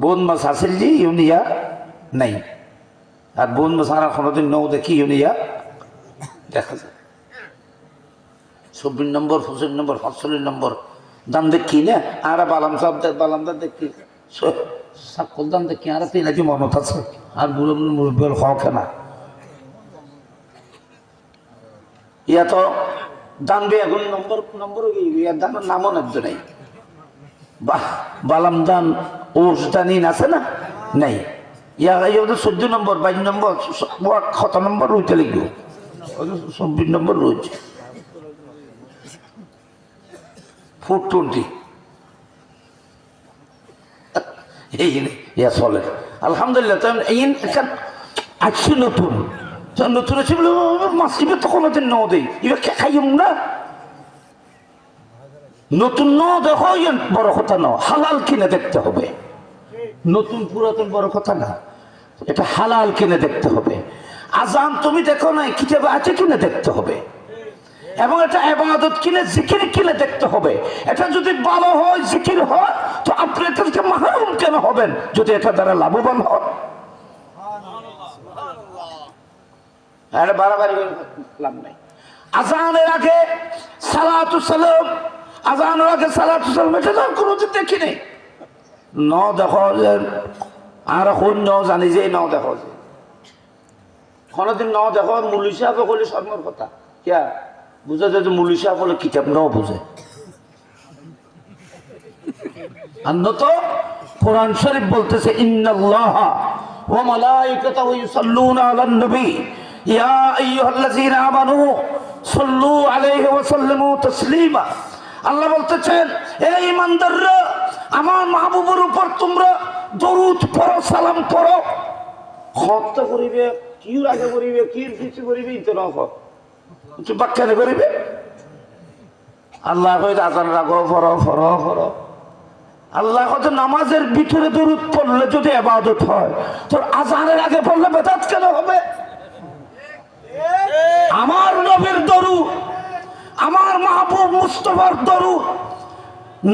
বোন মাছ আসেল যে, ইউনিয়া নাই। আর বোন মাছ আর কোনোদিন নৌ দেখি ইউনিয়া দেখা যায়। চব্বিশ নম্বর, পঁচিশ নম্বর, সাতচল্লিশ নম্বর, দাম দেখি না? আর বালাম সব বালাম দাম দেখি। সাকল দাম দেখি, আর তিন নাকি মনত আছে। আর বুড়ো বুড়ো মুরব্বী হওয়া না। ইয়া তো দানবে এখন নম্বর নম্বর ইয়ার দানের নামও নাই। বা- বালাম দান ওষ আছে না? নাই। ইয়া ইয়া চোদ্দ নম্বর, বাইশ নম্বর কত নম্বর রইতে লিখব চব্বিশ নম্বর রয়েছে। Four twenty. এই ইয়া চলে। আলহামদুলিল্লাহ, তো এই এখান আসছি নতুন। নতুন আছে বলে, মাছ ইবে তো কোনোদিন ন দেই। ইবে খাইম না? নতুন ন দেখো বড় কথা ন, হালাল কিনে দেখতে হবে। নতুন পুরাতন বড় কথা না, এটা হালাল কিনে দেখতে হবে। আজান তুমি দেখো না কিতাবে আছে কিনে দেখতে হবে। এবং এটা এবাদত কিনে, জিকির কিনে দেখতে হবে। এটা যদি ভালো হয়, জিকির হয়, তো আপনি এটাকে মাহরুম কেন হবেন? যদি এটা দ্বারা লাভবান হন। করে লাভ নাই। আজানের আগে সালাম আজানের আগে এটা তো আর কোনোদিন দেখি নেই। ন দেখো যে, আর কোন ন জানি যে ন দেখো যে। কোনোদিন ন দেখো মুলি সাহেব কলি শর্মর কথা। কিয়া? বুঝে যে মুলি সাহেব হলে কিতাব ন বুঝে। আর তো কোরআন শরীফ বলতেছে, ইন্নাল্লাহ ওয়া মালাইকাতাহু ইউসাল্লুনা আলান নবী। ইয়া আইয়ুহাল্লাযীনা আমানু সাল্লু আলাইহি ওয়া সাল্লিমু তাসলিমা। আল্লাহ বলতেছেন এই ইমানদাররা আমার মাহবুবের উপর তোমরা দরুদ পড়ো, সালাম পড়ো। খত করিবে কির আগে করিবে কির কিছু করিবে ইতো না ব্যাখ্যানে করিবে? আল্লাহ কই আজান রাগো ফর ফর ফর আল্লাহ কত নামাজের ভিতরে দরুদ পড়লে যদি আবাদত হয়, তোর আজানের আগে পড়লে বেদাত কেন হবে? আমার নবীর দরু আমার মাহবুব মুস্তফার দরু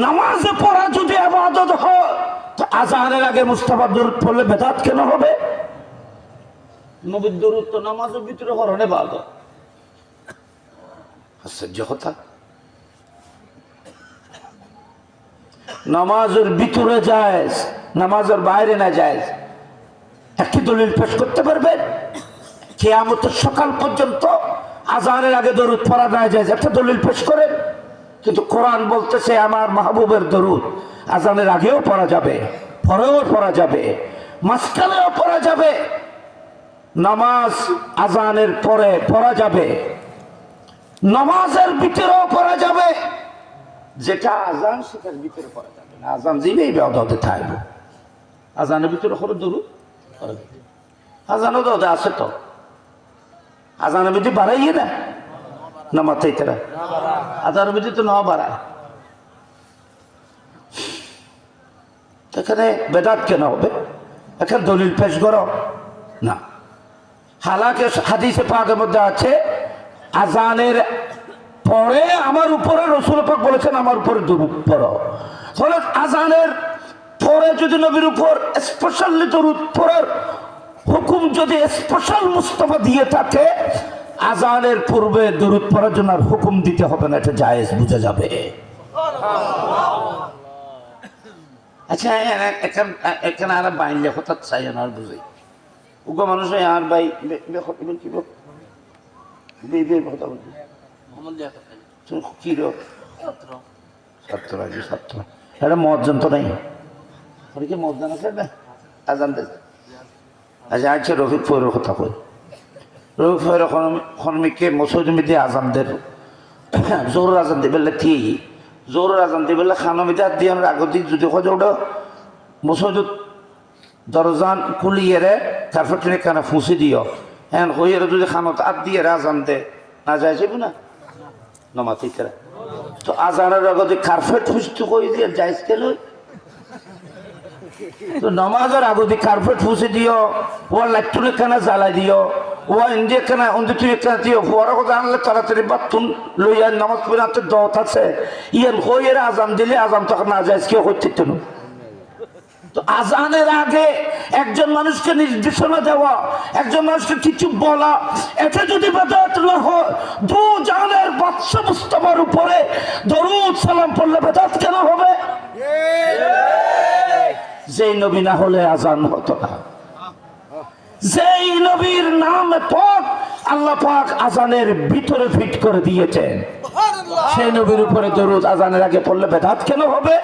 নামাজে পড়া যদি আবাদত হয়, তো আজানের আগে মুস্তফার দরুদ পড়লে বেদাত কেন হবে? নবীর দরুদ তো নামাজের ভিতরে হরণে বাদ আশ্চর্য কথা। নামাজের ভিতরে যায় নামাজের বাইরে না যায় একটি দলিল পেশ করতে পারবেন? কেয়ামতের সকাল পর্যন্ত আজানের আগে দরুদ পড়া না যায় একটা দলিল পেশ করেন। কিন্তু কোরআন বলতেছে, আমার মাহবুবের দরুদ আজানের আগেও পড়া যাবে, পরেও পড়া যাবে, মাঝখানেও পড়া যাবে। নামাজ আজানের পরে পড়া যাবে, নামাজের ভিতরেও পড়া যাবে। যেটা আজান, সেটার ভিতরে পড়া যাবে না। আজান দিবে এই বেদতে থাকবে। আজানের ভিতরে হলো দরুদ। আজানও তো আছে তো। আজানের ভিতরে বাড়াইয়ে না না মাথায় তারা আজানের ভিতরে তো না বাড়ায়। এখানে বেদাত কেন হবে? এখানে দলিল পেশ করো। না। হালাকে হাদিসে পাকের মধ্যে আছে, আজানের পরে আমার উপরে রসুল পাক বলেছেন আমার উপরে দরুদ পড়ো। ফলে আজানের পরে যদি নবীর উপর স্পেশালি দরুদ পড়ার হুকুম যদি স্পেশাল মুস্তফা দিয়ে থাকে আজানের পূর্বে দরুদ পড়ার জন্য আর হুকুম দিতে হবে না এটা জায়েজ বুঝা যাবে। আচ্ছা এখানে আর বাইলে হঠাৎ চাই না আর বুঝাই উগ্র মানুষ আর ভাই বে- বে- এবার কি বল? বে- বে কথা বলছি কি ছাত্র। আগে ছাত্র। এটা মদ জানতো নাই? মদ জানা আজান দে আচ্ছা আচ্ছা রফিক ফয়ের কথা কই রফিক ফয়ের খনমিকে মসজিদ মিদি আজান দের জোর আজান দেবে লেখি জোর আজান দিয়ে বলে খানো মিটা দিয়ে আগত যদি খোঁজ ওটা মসজিদ দরজান কুলিয়ে কার্পেট কানে ফুসি দিও হ্যাঁ হইয়ে যদি খানত আর দিয়ে আজান দে না যায় যাব না নমাতি তো আজানের আগতে কার্পেট ফুসতে কই দিয়ে যাইস কেন তো নমাজের আগতে কার্পেট ফুসে দিও ও লাইটুনে কানা জ্বালাই দিও ও ইন্ডিয়া কানা অন্দি তুই কানা দিও পরে কথা আনলে তাড়াতাড়ি বাথরুম লইয়া নামাজ পড়ে আনতে দত আছে। ইয়ান হইয়ের আজান দিলে আজান তখন না যাইস কেউ তেন তো আজানের আগে একজন মানুষকে নির্দেশনা দেওয়া, একজন মানুষকে কিছু বলা, এটা যদি দু জানের বাচ্চা মুস্তফার উপরে দরুদ সালাম পড়লে বেদাত কেন হবে? যেই নবী না হলে আজান হতো না। যেই নবীর নাম পথ আল্লাহ পাক আজানের ভিতরে ফিট করে দিয়েছেন। সেই নবীর উপরে দরুদ আজানের আগে পড়লে বেদাত কেন হবে?